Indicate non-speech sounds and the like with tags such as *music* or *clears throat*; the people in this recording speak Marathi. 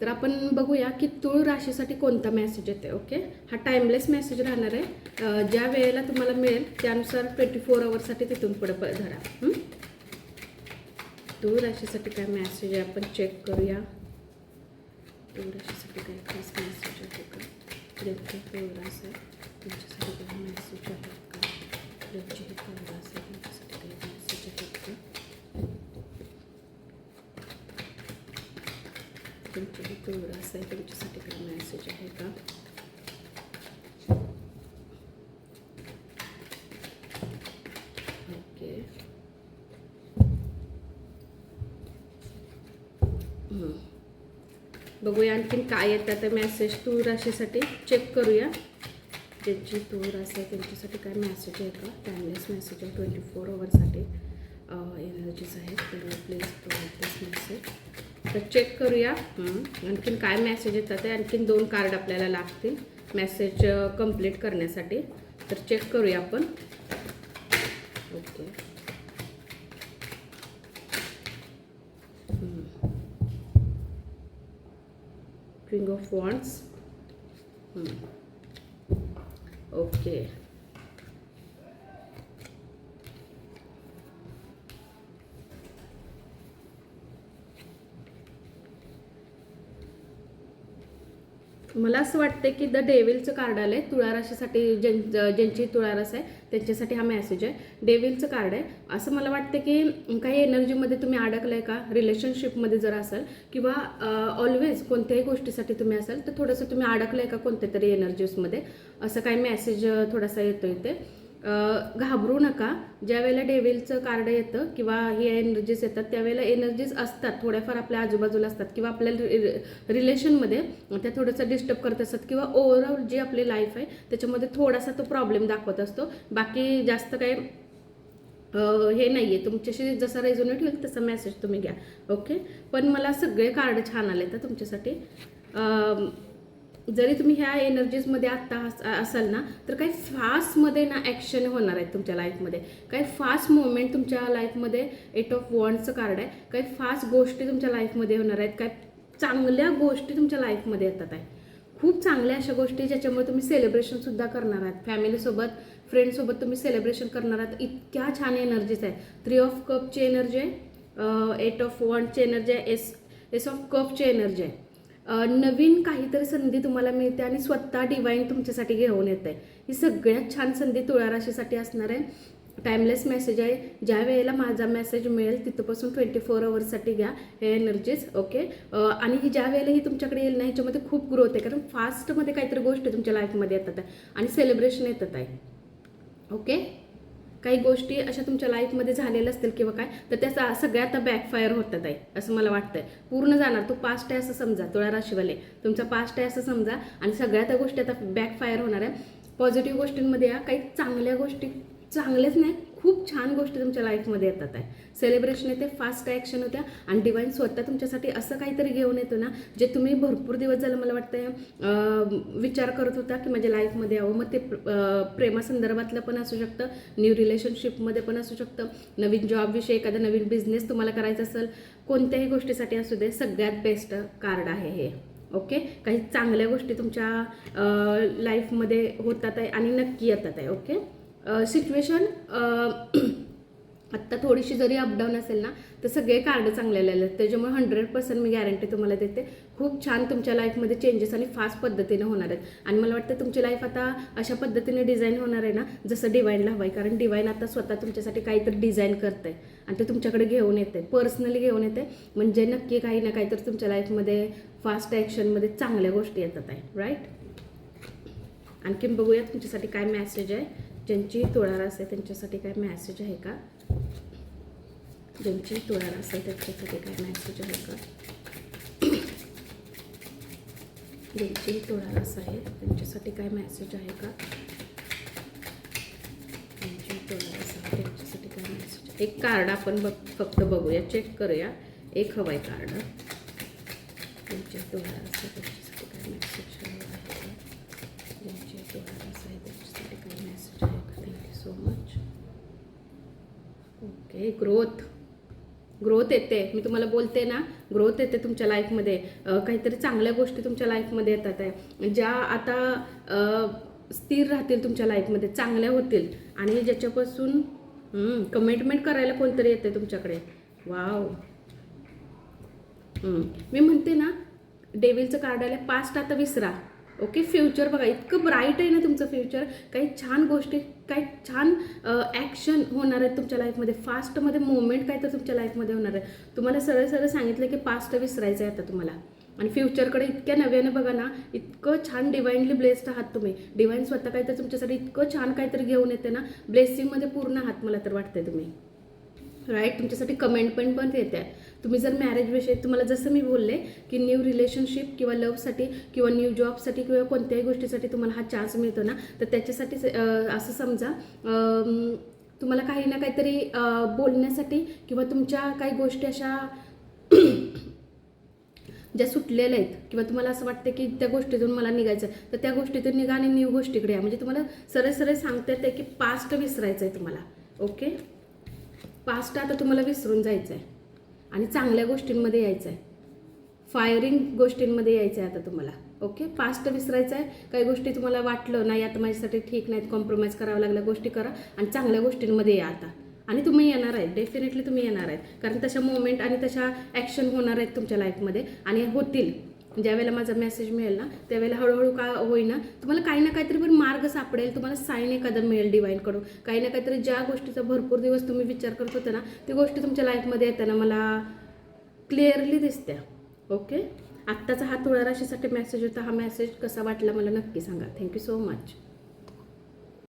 तर आपण बघूया की तुळ राशीसाठी कोणता मेसेज येते ओके हा टाइमलेस मेसेज राहणार आहे. ज्या वेळेला तुम्हाला मिळेल त्यानुसार ट्वेंटी फोर आवरसाठी तिथून पुढे धरा. तुळ राशीसाठी काय मेसेज आहे? आपण चेक करूया. तुळ राशीसाठी काय खास मेसेज आहे का? रेपचे तुळ रास आहे तुमच्यासाठी काय मेसेज आहे का? रेपचे ही रास आहे त्यांच्यासाठी काय मेसेज आहेत का तुमची ही तुळ आहे तुमच्यासाठी काय मेसेज आहे का? ओके बघूया आणखीन काय येतात ते मेसेज तूळ राशीसाठी चेक करूया. ज्यांची तूळ राशी आहे त्यांच्यासाठी काय मेसेज आहे का? टाइमलेस मेसेज आहे ट्वेंटी फोर आवरसाठी एनर्जीज आहेत तर प्लीज प्रोव्हाइड दिस मेसेज तर चेक करूया. आणखीन काय मेसेज येतात ते? आणखीन दोन कार्ड आपल्याला लागतील मेसेज कंप्लीट करण्यासाठी. तर चेक करूया आपण. Okay queen of wands okay मला असं वाटतं की द डेविलचं कार्ड आलं आहे तुळाराशीसाठी ज्यां ज्यांची तुळारास आहे त्यांच्यासाठी हा मेसेज आहे. डेविलचं कार्ड आहे. असं मला वाटतं की काही एनर्जीमध्ये तुम्ही अडकलाय का? रिलेशनशिपमध्ये जर असाल किंवा ऑलवेज कोणत्याही गोष्टीसाठी तुम्ही असाल तर थोडंसं तुम्ही अडकलाय का कोणत्या तरी एनर्जीजमध्ये असं काही मेसेज थोडासा येतो इथे. घाबरू नका. ज्या वेळेला डेव्हिलचं कार्ड येतं किंवा ही एनर्जीज येतात त्यावेळेला एनर्जीज असतात थोड्याफार आपल्या आजूबाजूला असतात किंवा आपल्या रिलेशनमध्ये त्या थोडंसं डिस्टर्ब करत असतात किंवा ओव्हरऑल जी आपली लाईफ आहे त्याच्यामध्ये थोडासा तो प्रॉब्लेम दाखवत असतो. बाकी जास्त काही हे नाही आहे तुमच्याशी जसा रेझोनेट होईल तसा मेसेज तुम्ही घ्या. ओके पण मला सगळे कार्ड छान आले तर तुमच्यासाठी. जरी तुम्ही ह्या एनर्जीजमध्ये आत्ता असाल ना तर काही फास्टमध्ये ना ॲक्शन होणार आहेत तुमच्या लाईफमध्ये काही फास्ट मुवमेंट तुमच्या लाईफमध्ये एट ऑफ वॉन्डचं कार्ड आहे. काही फास्ट गोष्टी तुमच्या लाईफमध्ये होणार आहेत. काही चांगल्या गोष्टी तुमच्या लाईफमध्ये येतात आहे. खूप चांगल्या अशा गोष्टी ज्याच्यामुळे तुम्ही सेलिब्रेशनसुद्धा करणार आहात. फॅमिलीसोबत फ्रेंडसोबत तुम्ही सेलिब्रेशन करणार आहात. इतक्या छान एनर्जीज आहे. थ्री ऑफ कपची एनर्जी आहे. एट ऑफ वॉन्डची एनर्जी आहे. एस एस ऑफ कपची एनर्जी आहे. नवीन काहीतरी संधी तुम्हाला मिळते आणि स्वतः डिवाईन तुमच्यासाठी घेऊन येत. आहे ही सगळ्यात छान संधी तुळा राशीसाठी असणार आहे. टाइमलेस मेसेज आहे. ज्या वेळेला माझा मेसेज मिळेल तिथपासून ट्वेंटी फोर अवर्ससाठी घ्या. हे एनर्जीज ओके आणि ही ज्या वेळेला ही तुमच्याकडे येईल ना ह्याच्यामध्ये खूप ग्रोथ आहे. कारण फास्टमध्ये काहीतरी गोष्टी तुमच्या लाईफमध्ये येतात आहे. आणि सेलिब्रेशन येतात आहे. ओके काही गोष्टी अशा तुमच्या लाईफमध्ये झालेल्या असतील किंवा काय तर त्या सगळ्या आता बॅकफायर होतात आहे असं मला वाटतंय. पूर्ण जाणार. तो पास्ट आहे असं समजा तुळा राशीवाले. तुमचा पास्ट आहे असं समजा आणि सगळ्या त्या गोष्टी आता बॅकफायर होणार आहे. पॉझिटिव्ह गोष्टींमध्ये या काही चांगल्या गोष्टी चांगलेच नाही. खूप छान गोष्टी तुमच्या लाईफमध्ये येतात आहे. सेलिब्रेशन येते फास्ट ॲक्शन होत्या. आणि डिवाईन स्वतः तुमच्यासाठी असं काहीतरी घेऊन येतो ना जे तुम्ही भरपूर दिवस झालं मला वाटतं विचार करत होता की माझ्या लाईफमध्ये यावं. मग ते प्रेमासंदर्भातलं पण असू शकतं न्यू रिलेशनशिपमध्ये पण असू शकतं. नवीन जॉबविषयी एखादा नवीन बिझनेस तुम्हाला करायचा असेल कोणत्याही गोष्टीसाठी असू दे सगळ्यात बेस्ट कार्ड आहे हे. ओके काही चांगल्या गोष्टी तुमच्या लाईफमध्ये होतात आहे आणि नक्की येतात आहे. ओके सिच्युएशन *clears throat* आत्ता थोडीशी जरी अपडाऊन असेल ना तर सगळे कार्ड चांगले आलेले आहेत त्याच्यामुळे हंड्रेड पर्सेंट मी गॅरंटी तुम्हाला देते. खूप छान तुमच्या लाईफमध्ये चेंजेस आणि फास्ट पद्धतीने होणार आहेत. आणि मला वाटतं तुमची लाईफ आता अशा पद्धतीने डिझाईन होणार आहे ना जसं डिवाईनला हवं आहे कारण डिवाईन आता स्वतः तुमच्यासाठी काहीतरी डिझाईन करते आणि ते तुमच्याकडे घेऊन येते पर्सनली घेऊन येते म्हणजे नक्की काही ना काहीतरी तुमच्या लाईफमध्ये फास्ट ॲक्शनमध्ये चांगल्या गोष्टी येतात आहे. राईट आणखीन बघूया तुमच्यासाठी काय मॅसेज आहे. ज्यांची तुळारास आहे त्यांच्यासाठी काय मॅसेज आहे का? ज्यांची तुळारास आहे त्यांच्यासाठी काय मॅसेज आहे का? ज्यांची तुळारास आहे त्यांच्यासाठी काय मॅसेज आहे का? ज्यांची तुळारास आहे त्यांच्यासाठी काय मॅसेज एक कार्ड आपण बघ फक्त बघूया चेक करूया. एक हवं आहे कार्ड ज्यांची तुळार असं त्यांच्यासाठी काय मॅसेज आहे का? ज्यांची तुळारास आहे त्यांच्यासाठी काय मेसेज आहे का thank you so much okay growth growth येते. मी तुम्हाला बोलते ना ग्रोथ येते तुमच्या लाईफमध्ये काहीतरी चांगल्या गोष्टी तुमच्या लाईफमध्ये येतात आहे. ज्या आता स्थिर राहतील तुमच्या लाईफमध्ये चांगल्या होतील. आणि ज्याच्यापासून कमिटमेंट करायला कोणतरी येते तुमच्याकडे. वाव मी म्हणते ना डेविलचं कार्ड आलं पास्ट आता विसरा. ओके फ्युचर बघा इतकं ब्राईट आहे ना तुमचं फ्युचर. काही छान गोष्टी काही छान ॲक्शन होणार आहेत तुमच्या लाईफमध्ये फास्टमध्ये मोमेंट काय तर तुमच्या लाईफमध्ये होणार आहे. तुम्हाला सरळ सरळ सांगितलं की पास्ट विसरायचं आहे आता तुम्हाला. आणि फ्युचरकडे इतक्या नव्यानं बघा ना इतकं छान डिवाईनली ब्लेस्ड आहात तुम्ही. डिवाईन स्वतः काहीतरी तर तुमच्यासाठी इतकं छान काहीतरी घेऊन येते ना ब्लेसिंगमध्ये पूर्ण आहात मला तर वाटतंय तुम्ही. राईट तुमच्यासाठी कमेंट पण पण आहे तुम्ही जर मॅरेजविषयी तुम्हाला जसं मी बोलले की न्यू रिलेशनशिप किंवा लवसाठी किंवा न्यू जॉबसाठी किंवा कोणत्याही गोष्टीसाठी तुम्हाला हा चान्स मिळतो ना तर त्याच्यासाठी असं समजा तुम्हाला काही ना काहीतरी बोलण्यासाठी किंवा तुमच्या काही गोष्टी अशा *clears throat* ज्या सुटलेल्या आहेत किंवा तुम्हाला असं वाटतं की त्या गोष्टीतून मला निघायचं आहे, तर त्या गोष्टीतून निघा आणि न्यू गोष्टीकडे या. म्हणजे तुम्हाला सरळ सरळ सांगता येते की पास्ट विसरायचं आहे तुम्हाला. ओके पास्ट आता तुम्हाला विसरून जायचं आहे आणि चांगल्या गोष्टींमध्ये यायचं आहे फायरिंग गोष्टींमध्ये यायचं आहे आता तुम्हाला. ओके? पास्ट विसरायचं आहे काही गोष्टी तुम्हाला वाटलं नाही आता माझ्यासाठी ठीक नाहीत कॉम्प्रोमाइज करावं लागल्या गोष्टी करा आणि चांगल्या गोष्टींमध्ये या आता. आणि तुम्ही येणार आहेत. डेफिनेटली तुम्ही येणार आहेत. कारण तशा मोमेंट आणि तशा ॲक्शन होणार आहेत तुमच्या लाईफमध्ये आणि होतील. ज्यावेळेला माझा मेसेज मिळेल ना त्यावेळेला हळूहळू का होईना तुम्हाला काही ना काहीतरी पण मार्ग सापडेल तुम्हाला साईन एखादा मिळेल डिवाईनकडून काही ना काहीतरी ज्या गोष्टीचा भरपूर दिवस तुम्ही विचार करत होते ना ती गोष्टी तुमच्या लाईफमध्ये येताना मला क्लिअरली दिसत्या. ओके आत्ताचा हा तुळा राशीसाठी मेसेज होता हा मेसेज कसा वाटला मला नक्की सांगा. Thank you so much